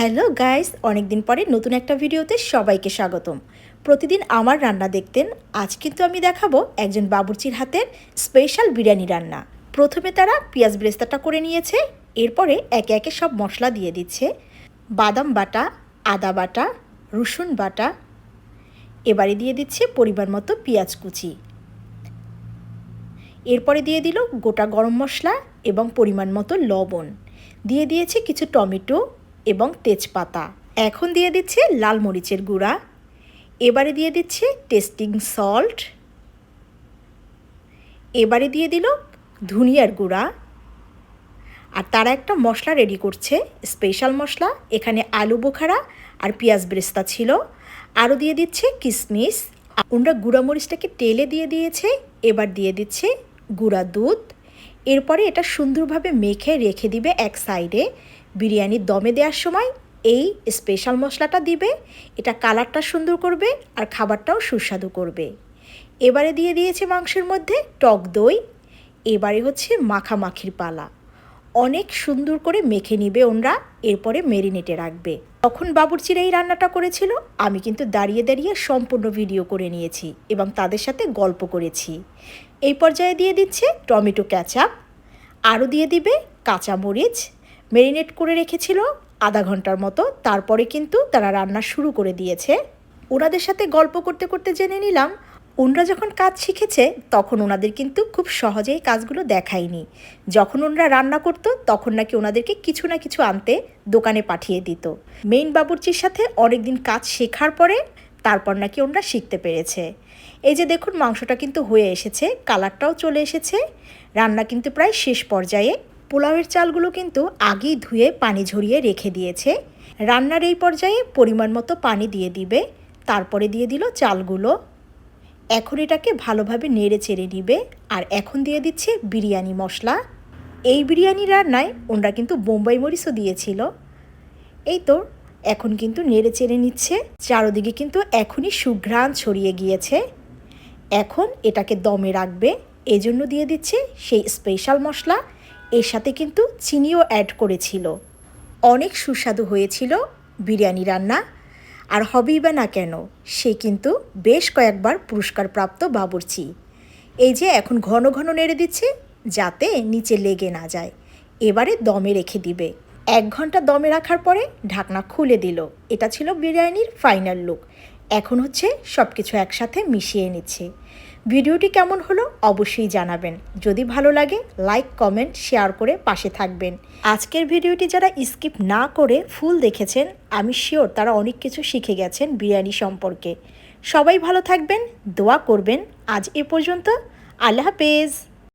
Hello guys, অনেকদিন পরে নতুন একটা ভিডিওতে সবাইকে স্বাগতম। প্রতিদিন আমার রান্না দেখতেন, আজ কিন্তু আমি দেখাবো একজন বাবুর্চির হাতের স্পেশাল বিরিয়ানি রান্না। প্রথমে তারা পেঁয়াজ ব্রেস্তাটা করে নিয়েছে, এরপরে একে একে সব মশলা দিয়ে দিচ্ছে। বাদাম বাটা, আদা বাটা, রসুন বাটা, এবারে দিয়ে দিচ্ছে পরিমাণ মতো পেঁয়াজ কুচি। এরপরে দিয়ে দিল গোটা গরম মশলা এবং পরিমাণ মতো লবণ। দিয়ে দিয়েছে কিছু টমেটো এবং তেজপাতা। এখন দিয়ে দিচ্ছে লাল মরিচের গুঁড়া। এবারে দিয়ে দিচ্ছে টেস্টিং সল্ট। এবারে দিয়ে দিল ধনিয়ার গুঁড়া। আর তারা একটা মশলা রেডি করছে স্পেশাল মশলা। এখানে আলু বোখারা আর পেঁয়াজ ব্রেস্তা ছিল। আরও দিয়ে দিচ্ছে কিশমিশ ওনারা গুঁড়া মরিচটাকে তেলে দিয়ে দিয়েছে, এবার দিয়ে দিচ্ছে গুঁড়া দুধ। এরপরে এটা সুন্দরভাবে মেখে রেখে দিবে এক সাইডে বিরিয়ানির দমে দেওয়ার সময় এই স্পেশাল মশলাটা দিবে, এটা কালারটা সুন্দর করবে আর খাবারটাও সুস্বাদু করবে। এবারে দিয়ে দিয়েছে মাংসের মধ্যে টক দই, এবারে হচ্ছে মাখামাখির পালা। অনেক সুন্দর করে মেখে নিবে ওনরা, এরপরে মেরিনেটে রাখবে। তখন বাবুর্চিরা এই রান্নাটা করেছিল, আমি কিন্তু দাঁড়িয়ে দাঁড়িয়ে সম্পূর্ণ ভিডিও করে নিয়েছি এবং তাদের সাথে গল্প করেছি। এই পর্যায়ে দিয়ে দিচ্ছে টমেটো ক্যাচাপ আরও দিয়ে দিবে কাঁচামরিচ মেরিনেট করে রেখেছিল আধা ঘণ্টার মতো। তারপরে কিন্তু তারা রান্না শুরু করে দিয়েছে। ওনাদের সাথে গল্প করতে করতে জেনে নিলাম ওনরা যখন কাজ শিখেছে, তখন ওনাদের কিন্তু খুব সহজেই কাজগুলো দেখায়নি। যখন ওনরা রান্না করতো, তখন নাকি ওনাদেরকে কিছু না কিছু আনতে দোকানে পাঠিয়ে দিত। মেইন বাবুর্চির সাথে অনেকদিন কাজ শেখার পরে, তারপর নাকি ওনরা শিখতে পেরেছে। এই যে দেখুন, মাংসটা কিন্তু হয়ে এসেছে, কালারটাও চলে এসেছে। রান্না কিন্তু প্রায় শেষ পর্যায়ে পোলাওয়ের চালগুলো কিন্তু আগেই ধুয়ে পানি ঝরিয়ে রেখে দিয়েছে। রান্নার এই পর্যায়ে পরিমাণ মতো পানি দিয়ে দিবে, তারপরে দিয়ে দিল চালগুলো। এখন এটাকে ভালোভাবে নেড়ে চেড়ে নিবে, আর এখন দিয়ে দিচ্ছে বিরিয়ানি মশলা। এই বিরিয়ানি রান্নায় ওনরা কিন্তু বোম্বাই মরিচও দিয়েছিল। এই তো, এখন কিন্তু নেড়ে চেড়ে নিচ্ছে। চারোদিকে কিন্তু এখনই সুঘ্রাণ ছড়িয়ে গিয়েছে। এখন এটাকে দমে রাখবে, এজন্য দিয়ে দিচ্ছে সেই স্পেশাল মশলা। এর সাথে কিন্তু চিনিও অ্যাড করেছিল। অনেক সুস্বাদু হয়েছিল বিরিয়ানি রান্না। আর হবেই বা না কেন, সে কিন্তু বেশ কয়েকবার পুরস্কারপ্রাপ্ত বাবুর্চি। এই যে এখন ঘন ঘন নেড়ে দিচ্ছে, যাতে নিচে লেগে না যায়। এবারে দমে রেখে দিবে। এক ঘণ্টা দমে রাখার পরে ঢাকনা খুলে দিল। এটা ছিল বিরিয়ানির ফাইনাল লুক এখন হচ্ছে সব কিছু একসাথে মিশিয়ে নিচ্ছে। ভিডিওটি কেমন হলো অবশ্যই জানাবেন। যদি ভালো লাগে লাইক কমেন্ট শেয়ার করে পাশে থাকবেন। আজকের ভিডিওটি যারা স্কিপ না করে ফুল দেখেছেন, আমি শিওর তারা অনেক কিছু শিখে গেছেন বিরিয়ানি সম্পর্কে। সবাই ভালো থাকবেন, দোয়া করবেন। আজ এ পর্যন্ত, আল্লাহ হাফেজ।